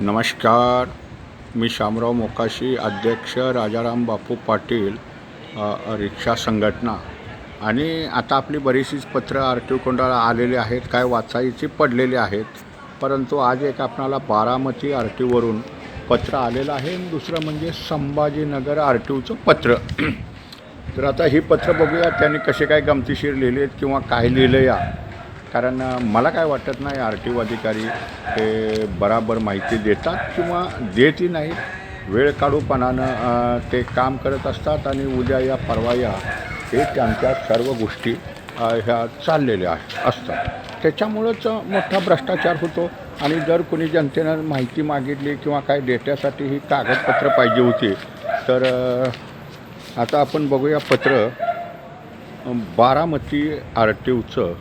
नमस्कार. मी शामराव मोकाशी अध्यक्ष राजाराम बापू पाटील रिक्षा संघटना. आणि आता आपली बरीचशीच पत्रं आर टी कोंडाला आलेली आहेत काय वाचायची पडलेली आहेत. परंतु आज एक आपणाला बारामती आर टीवरून पत्र आलेलं आहे आणि दुसरं म्हणजे संभाजीनगर आर टी ओचं पत्र. तर आता ही पत्र बघूया त्यांनी कसे काय गमतीशीर लिहिले आहेत किंवा काय लिहिलं या. कारण मला काय वाटत नाही आर टी ओ अधिकारी ते बराबर माहिती देतात किंवा देतही नाहीत. वेळ काढूपणानं ते काम करत असतात आणि उद्या या परवा या हे त्यांच्या सर्व गोष्टी ह्या चाललेल्या आहे- असतात. त्याच्यामुळंच मोठा भ्रष्टाचार होतो आणि जर कोणी जनतेनं माहिती मागितली किंवा काय डेट्यासाठी ही कागदपत्र पाहिजे होती तर आता आपण बघूया पत्र बारामती आर टी ओचं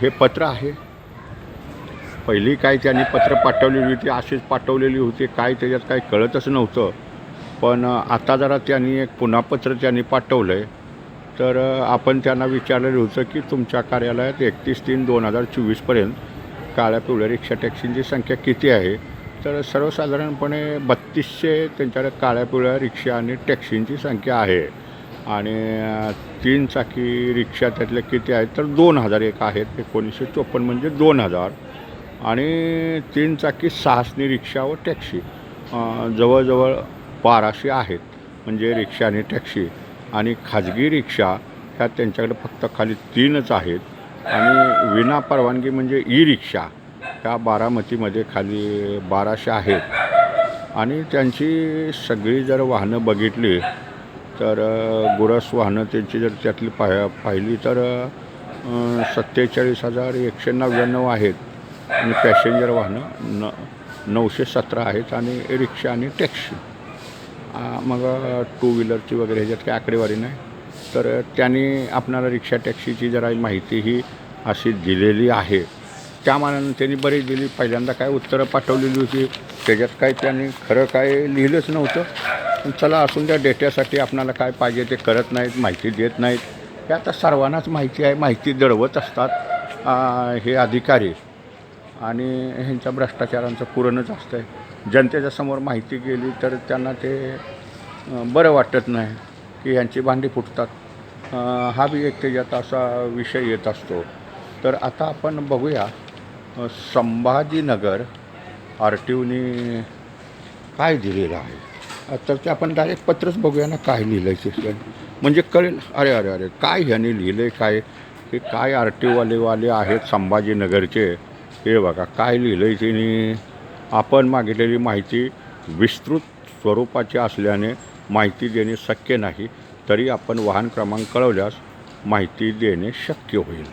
हे पत्र आहे. पहिली काय त्यांनी पत्र पाठवलेली होती अशीच पाठवलेली होती काय त्याच्यात काय कळतच नव्हतं. पण आता जरा त्यांनी एक पुन्हा पत्र त्यांनी पाठवलं आहे तर आपण त्यांना विचारलेलं होतं की तुमच्या कार्यालयात एकतीस तीन दोन हजार चोवीसपर्यंत काळ्या पिवळ्या रिक्षा टॅक्सींची संख्या किती आहे? तर सर्वसाधारणपणे बत्तीसशे त्यांच्याकडे काळ्या पिवळ्या रिक्षा आणि टॅक्सींची संख्या आहे. आणि तीन चाकी रिक्षा त्यातल्या किती आहेत तर दोन हजार एक आहेत एकोणीसशे चोपन्न म्हणजे दोन हजार. आणि तीन चाकी सहासनी रिक्षा व टॅक्सी जवळजवळ बाराशे आहेत म्हणजे रिक्षा आणि टॅक्सी. आणि खाजगी रिक्षा ह्या त्यांच्याकडे फक्त खाली तीनच आहेत. आणि विना परवानगी म्हणजे ई रिक्षा ह्या बारामतीमध्ये खाली बाराशे आहेत. आणि त्यांची सगळी जर वाहनं बघितली तर गुरस वाहनं त्यांची जर त्यातली पाह पाहिली तर सत्तेचाळीस हजार एकशे नव्याण्णव आहेत. आणि पॅसेंजर वाहनं न नऊशे सतरा आहेत आणि रिक्षा आणि टॅक्सी. मग टू व्हीलरची वगैरे ह्याच्यात काही आकडेवारी नाही. तर त्यांनी आपणाला रिक्षा टॅक्सीची जरा माहिती ही अशी दिलेली आहे. त्या मानानं त्यांनी बरीच दिली. पहिल्यांदा काय उत्तरं पाठवलेली होती. त्याच्यात काय त्यांनी खरं काय लिहिलंच नव्हतं. पण चला असून त्या डेट्यासाठी आपणाला काय पाहिजे ते करत नाहीत माहिती देत नाहीत. हे आता सर्वांनाच माहिती आहे माहिती दळवत असतात हे अधिकारी. आणि ह्यांच्या भ्रष्टाचारांचं पुरणच असतं आहे जनतेच्या समोर माहिती गेली तर त्यांना ते बरं वाटत नाही की यांची भांडी फुटतात. हा बी एक त्याच्यात असा विषय येत असतो. तर आता आपण बघूया संभाजीनगर आर टी ओने काय दिलेलं आहे? तर ते आपण डायरेक्ट पत्रच बघूया ना काय लिहिलं आहे म्हणजे कळेल अरे अरे अरे काय ह्याने लिहिलं आहे काय हे काय आर टीवालेवाले आहेत संभाजीनगरचे? हे बघा काय लिहिलं आहे त्यांनी आपण मागितलेली माहिती विस्तृत स्वरूपाची असल्याने माहिती देणे शक्य नाही तरी आपण वाहन क्रमांक कळवल्यास माहिती देणे शक्य होईल.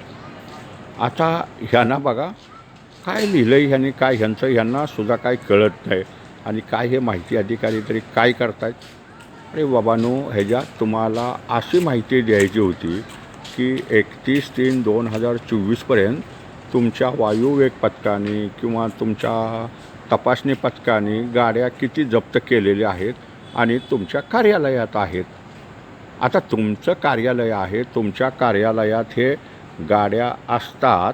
आता ह्यांना बघा काय लिहिलं आहे ह्यांनी काय ह्यांचं ह्यांना सुद्धा काय कळत नाही. आणि काय हे माहिती अधिकारी तरी काय करतायत? अरे बाबांनो ह्याच्यात तुम्हाला अशी माहिती द्यायची होती की एकतीस तीन दोन हजार चोवीसपर्यंत तुमच्या वायुवेग पथकाने किंवा तुमच्या तपासणी पथकाने गाड्या किती जप्त केलेल्या आहेत आणि तुमच्या कार्यालयात आहेत. आता तुमचं कार्यालय आहे तुमच्या कार्यालयात हे गाड्या असतात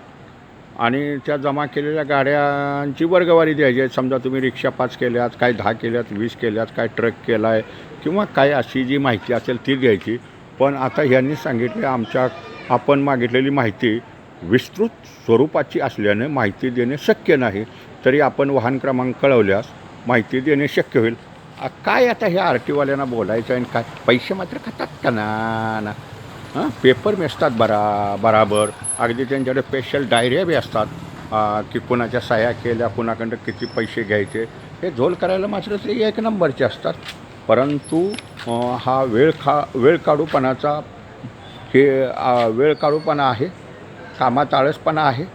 आणि त्या जमा केलेल्या गाड्यांची वर्गवारी द्यायची आहे. समजा तुम्ही रिक्षा पाच केल्यात काय दहा केल्यात वीस केल्यात काय ट्रक केला आहे किंवा काय अशी जी माहिती असेल ती द्यायची पण आता ह्यांनी सांगितले आमच्या आपण मागितलेली माहिती विस्तृत स्वरूपाची असल्याने माहिती देणे शक्य नाही. तरी आपण वाहन क्रमांक कळवल्यास माहिती देणे शक्य होईल. काय आता ह्या आर टीवाल्यांना बोलायचं आहे आणि काय? पैसे मात्र खातात का ना ना? हां पेपर मिळतात बरा बराबर. अगदी त्यांच्याकडे स्पेशल डायऱ्या बी असतात. की कुणाच्या सह्या केल्या कुणाकडं किती पैसे घ्यायचे. हे झोल करायला मात्र ते एक नंबरचे असतात. परंतु हा वेळ खा वेळ काढूपणाचा हे वेळ काढूपणा आहे. कामात आळसपणा आहे.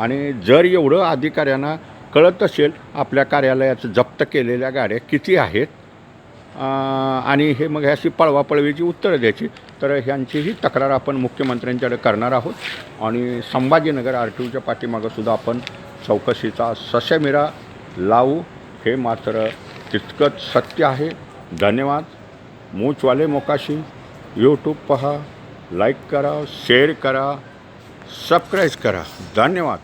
आणि जर एवढं अधिकाऱ्यांना कळत असेल आपल्या कार्यालयाचं जप्त केलेल्या गाड्या किती आहेत आणि हे मग ह्याशी पळवापळवीची उत्तरं द्यायची. तर ह्यांचीही तक्रार आपण मुख्यमंत्र्यांच्याकडे करणार आहोत. आणि संभाजीनगर आर टी ओच्या पाठीमागंसुद्धा आपण चौकशीचा ससेमिरा लावू. हे मात्र तितकंच सत्य आहे. धन्यवाद. मूचवाले मोकाशी. यूट्यूब पहा. लाईक करा. शेअर करा. सबस्क्राईब करा. धन्यवाद.